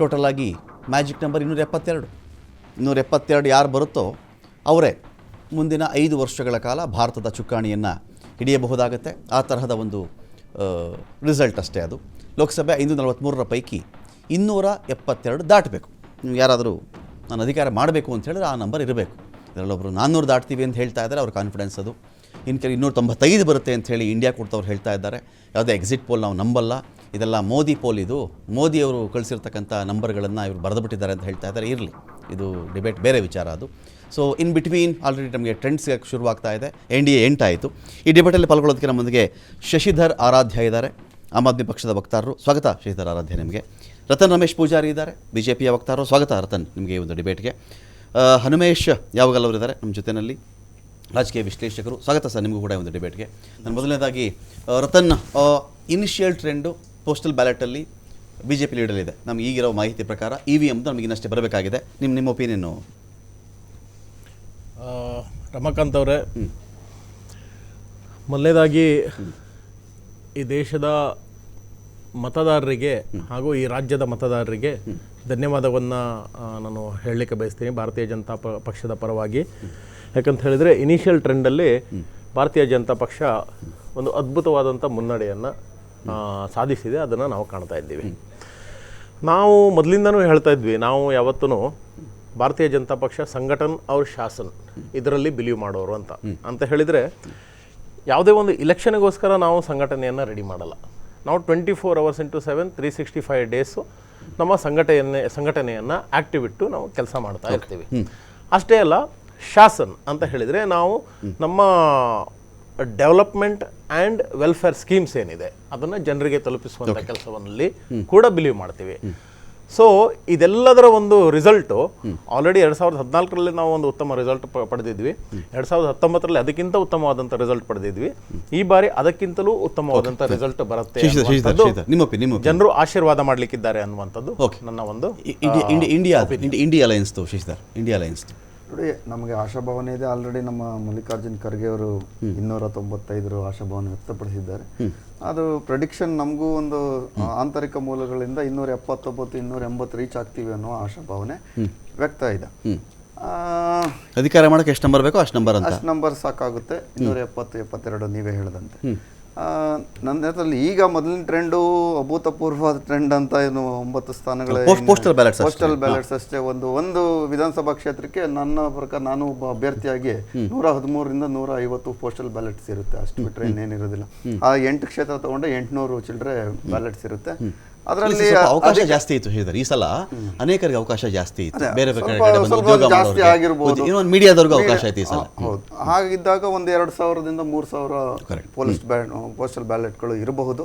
Total ಆಗಿ magic number ಇನ್ನೂರ ಎಪ್ಪತ್ತೆರಡು ಇನ್ನೂರ ಎಪ್ಪತ್ತೆರಡು ಯಾರು ಬರುತ್ತೋ ಅವರೇ ಮುಂದಿನ ಐದು ವರ್ಷಗಳ ಕಾಲ ಭಾರತದ ಚುಕ್ಕಾಣಿಯನ್ನು ಹಿಡಿಯಬಹುದಾಗತ್ತೆ. ಆ ತರಹದ ಒಂದು ರಿಸಲ್ಟ್ ಅಷ್ಟೇ ಅದು. ಲೋಕಸಭೆ ಐನೂರ ನಲವತ್ತ್ಮೂರರ ಪೈಕಿ ಇನ್ನೂರ ಎಪ್ಪತ್ತೆರಡು ದಾಟಬೇಕು. ನೀವು ಯಾರಾದರೂ ನಾನು ಅಧಿಕಾರ ಮಾಡಬೇಕು ಅಂತ ಹೇಳಿದ್ರೆ ಆ ನಂಬರ್ ಇರಬೇಕು. ಇದರಲ್ಲೊಬ್ಬರು ನಾನ್ನೂರು ದಾಟ್ತೀವಿ ಅಂತ ಹೇಳ್ತಾ ಇದ್ದಾರೆ ಅವ್ರ ಕಾನ್ಫಿಡೆನ್ಸ್ ಅದು. ಇನ್ನು ಕೆಲವು ಇನ್ನೂರ ತೊಂಬತ್ತೈದು ಬರುತ್ತೆ ಅಂತ ಹೇಳಿ ಇಂಡಿಯಾ ಕೊಡ್ತವ್ರು ಹೇಳ್ತಾ ಇದ್ದಾರೆ. ಯಾವುದೇ ಎಕ್ಸಿಟ್ ಪೋಲ್ ನಾವು ನಂಬಲ್ಲ. ಇದೆಲ್ಲ ಮೋದಿ ಪೋಲ್ ಇದು. ಮೋದಿಯವರು ಕಳಿಸಿರ್ತಕ್ಕಂಥ ನಂಬರ್ಗಳನ್ನು ಇವರು ಬರೆದುಬಿಟ್ಟಿದ್ದಾರೆ ಅಂತ ಹೇಳ್ತಾ ಇದ್ದಾರೆ. ಇರಲಿ. ಇದು ಡಿಬೇಟ್ ಬೇರೆ ವಿಚಾರ ಅದು. ಸೊ ಇನ್ ಬಿಟ್ವೀನ್ ಆಲ್ರೆಡಿ ನಮಗೆ ಟ್ರೆಂಡ್ಸ್ ಶುರುವಾಗ್ತಾ ಇದೆ. ಎನ್ ಡಿ ಎ ಎಂಟಾಯಿತು. ಈ ಡಿಬೇಟಲ್ಲಿ ಪಾಲ್ಗೊಳ್ಳೋದಕ್ಕೆ ನಮ್ಮೊಂದಿಗೆ ಶಶಿಧರ್ ಆರಾಧ್ಯ ಇದ್ದಾರೆ. ಆಮ್ ಆದ್ಮಿ ಪಕ್ಷದ ವಕ್ತಾರರು. ಸ್ವಾಗತ ಶಶಿಧರ್ ಆರಾಧ್ಯ ನಿಮಗೆ. ರತನ್ ರಮೇಶ್ ಪೂಜಾರಿ ಇದ್ದಾರೆ. ಬಿ ಜೆ ಪಿಯ ವಕ್ತಾರರು. ಸ್ವಾಗತ ರತನ್ ನಿಮಗೆ ಈ ಒಂದು ಡಿಬೇಟ್ಗೆ ಹನುಮೇಶ್ ಯಾವಾಗಲ್ಲವರು ಇದ್ದಾರೆ ನಮ್ಮ ಜೊತೆಯಲ್ಲಿ? ರಾಜಕೀಯ ವಿಶ್ಲೇಷಕರು. ಸ್ವಾಗತ ಸರ್ ನಿಮಗೂ ಕೂಡ ಒಂದು ಡಿಬೇಟ್ಗೆ ನಾನು ಮೊದಲನೇದಾಗಿ ರತನ್ ಇನಿಷಿಯಲ್ ಟ್ರೆಂಡು ಪೋಸ್ಟಲ್ ಬ್ಯಾಲೆಟಲ್ಲಿ ಬಿ ಜೆ ಪಿ ಲೀಡಲಿದೆ ನಮ್ಗೆ ಈಗಿರೋ ಮಾಹಿತಿ ಪ್ರಕಾರ ಇ ವಿ ಎಮ್ದು ನಮಗೆ ಇನ್ನಷ್ಟೇ ಬರಬೇಕಾಗಿದೆ. ನಿಮ್ಮ ನಿಮ್ಮ ಒಪಿನಿಯನ್ನು ರಮಾಕಾಂತ್ ಅವರೇ ಮೊದಲನೇದಾಗಿ ಈ ದೇಶದ ಮತದಾರರಿಗೆ ಹಾಗೂ ಈ ರಾಜ್ಯದ ಮತದಾರರಿಗೆ ಧನ್ಯವಾದವನ್ನು ನಾನು ಹೇಳಲಿಕ್ಕೆ ಬಯಸ್ತೀನಿ ಭಾರತೀಯ ಜನತಾ ಪಕ್ಷದ ಪರವಾಗಿ. ಯಾಕಂತ ಹೇಳಿದರೆ ಇನಿಷಿಯಲ್ ಟ್ರೆಂಡಲ್ಲಿ ಭಾರತೀಯ ಜನತಾ ಪಕ್ಷ ಒಂದು ಅದ್ಭುತವಾದಂಥ ಮುನ್ನಡೆಯನ್ನು ಸಾಧಿಸಿದೆ. ಅದನ್ನು ನಾವು ಕಾಣ್ತಾ ಇದ್ದೀವಿ. ನಾವು ಮೊದಲಿಂದನೂ ಹೇಳ್ತಾ ಇದ್ವಿ, ನಾವು ಯಾವತ್ತೂ ಭಾರತೀಯ ಜನತಾ ಪಕ್ಷ ಸಂಘಟನ್ ಅವ್ರ ಶಾಸನ್ ಇದರಲ್ಲಿ ಬಿಲೀವ್ ಮಾಡೋರು ಅಂತ. ಅಂತ ಹೇಳಿದರೆ ಯಾವುದೇ ಒಂದು ಇಲೆಕ್ಷನ್ಗೋಸ್ಕರ ನಾವು ಸಂಘಟನೆಯನ್ನು ರೆಡಿ ಮಾಡಲ್ಲ. ನಾವು twenty four hours into seven three sixty five days ನಮ್ಮ ಸಂಘಟನೆ ಸಂಘಟನೆಯನ್ನು ಆಕ್ಟಿವ್ ಇಟ್ಟು ನಾವು ಕೆಲಸ ಮಾಡ್ತಾ ಇರ್ತೀವಿ. ಅಷ್ಟೇ ಅಲ್ಲ ಶಾಸನ್ ಅಂತ ಹೇಳಿದರೆ ನಾವು ನಮ್ಮ ಡೆವಲಪ್ಮೆಂಟ್ ಆ್ಯಂಡ್ ವೆಲ್ಫೇರ್ ಸ್ಕೀಮ್ಸ್ ಏನಿದೆ ಅದನ್ನು ಜನರಿಗೆ ತಲುಪಿಸುವಂಥ ಕೆಲಸವನ್ನಲ್ಲಿ ಕೂಡ ಬಿಲೀವ್ ಮಾಡ್ತೀವಿ. ಸೊ ಇದೆಲ್ಲದರ ಒಂದು ರಿಸಲ್ಟು ಆಲ್ರೆಡಿ ಎರಡು ಸಾವಿರದ ಹದಿನಾಲ್ಕರಲ್ಲಿ ನಾವು ಒಂದು ಉತ್ತಮ ರಿಸಲ್ಟ್ ಪಡೆದಿದ್ವಿ. ಎರಡ್ ಸಾವಿರದ ಹತ್ತೊಂಬತ್ತರಲ್ಲಿ ಅದಕ್ಕಿಂತ ಉತ್ತಮವಾದಂಥ ರಿಸಲ್ಟ್ ಪಡೆದಿದ್ವಿ. ಈ ಬಾರಿ ಅದಕ್ಕಿಂತಲೂ ಉತ್ತಮವಾದಂಥ ರಿಸಲ್ಟ್ ಬರುತ್ತೆ ನಿಮ್ಮ ಜನರು ಆಶೀರ್ವಾದ ಮಾಡ್ಲಿಕ್ಕಿದ್ದಾರೆ ಅನ್ನುವಂಥದ್ದು. ನನ್ನ ಒಂದು ಇಂಡಿಯಾ ಇಂಡಿಯಾ ಇಂಡಿಯಾ ಇಂಡಿಯಾ ಅಲಯನ್ಸ್ದು ನೋಡಿ ನಮಗೆ ಆಶಾಭಾವನೆ ಇದೆ. ಆಲ್ರೆಡಿ ನಮ್ಮ ಮಲ್ಲಿಕಾರ್ಜುನ್ ಖರ್ಗೆ ಅವರು ಇನ್ನೂರ ತೊಂಬತ್ತೈದರು ಆಶಾಭಾವನೆ ವ್ಯಕ್ತಪಡಿಸಿದ್ದಾರೆ. ಅದು ಪ್ರೆಡಿಕ್ಷನ್ ನಮಗೂ ಒಂದು ಆಂತರಿಕ ಮೂಲಗಳಿಂದ ಇನ್ನೂರ ಎಪ್ಪತ್ತೊಂಬತ್ತು ಇನ್ನೂರ ಎಂಬತ್ತು ರೀಚ್ ಆಗ್ತೀವಿ ಅನ್ನೋ ಆಶಾಭಾವನೆ ವ್ಯಕ್ತ ಇದೆ. ಆ, ಅಧಿಕಾರ ಮಾಡಕ್ಕೆ ಎಷ್ಟು ನಂಬರ್ ಬೇಕೋ ಅಷ್ಟು ನಂಬರ್ ಅಂತ. ಅಷ್ಟು ನಂಬರ್ ಸಾಕಾಗುತ್ತೆ. ಇನ್ನೂರ ಎಪ್ಪತ್ತು ಎಪ್ಪತ್ತೆರಡು ನೀವೇ ಹೇಳಿದಂತೆ. ನನ್ನ ನೆನಪಲ್ಲಿ ಈಗ ಮೊದಲಿನ ಟ್ರೆಂಡು ಅಭೂತಪೂರ್ವವಾದ ಟ್ರೆಂಡ್ ಅಂತ ಏನು ಒಂಬತ್ತು ಸ್ಥಾನಗಳ ಪೋಸ್ಟಲ್ ಬ್ಯಾಲೆಟ್ಸ್ ಪೋಸ್ಟಲ್ ಬ್ಯಾಲೆಟ್ಸ್ ಅಷ್ಟೇ. ಒಂದು ಒಂದು ವಿಧಾನಸಭಾ ಕ್ಷೇತ್ರಕ್ಕೆ ನನ್ನ ಪ್ರಕಾರ ನಾನು ಒಬ್ಬ ಅಭ್ಯರ್ಥಿಯಾಗಿ ನೂರ ಹದಿಮೂರರಿಂದ ನೂರ ಐವತ್ತು ಪೋಸ್ಟಲ್ ಬ್ಯಾಲೆಟ್ಸ್ ಇರುತ್ತೆ. ಅಷ್ಟು ಬಿಟ್ಟರೆ ಇನ್ನೇನಿರೋದಿಲ್ಲ. ಆ ಎಂಟು ಕ್ಷೇತ್ರ ತಗೊಂಡ್ರೆ ಎಂಟುನೂರು ಚಿಲ್ಲರೆ ಬ್ಯಾಲೆಟ್ಸ್ ಇರುತ್ತೆ. ಅದರಲ್ಲಿ ಅವಕಾಶ ಜಾಸ್ತಿ ಇತ್ತು ಹೇಳಿದ್ರೆ ಈ ಸಲ ಅನೇಕರಿಗೆ ಅವಕಾಶ ಜಾಸ್ತಿ ಇತ್ತು. ಬೇರೆ ಬೇರೆ ಜಾಸ್ತಿ ಆಗಿರ್ಬೋದು. ಇನ್ನೊಂದು ಮೀಡಿಯಾದವ್ರಿಗೂ ಅವಕಾಶ ಐತಿ ಈ ಸಲ. ಹೌದು. ಹಾಗಿದ್ದಾಗ ಒಂದು ಎರಡು ಸಾವಿರದಿಂದ ಮೂರು ಸಾವಿರ ಪೋಲಿಸ್ ಪೋಸ್ಟಲ್ ಬ್ಯಾಲೆಟ್ಗಳು ಇರಬಹುದು.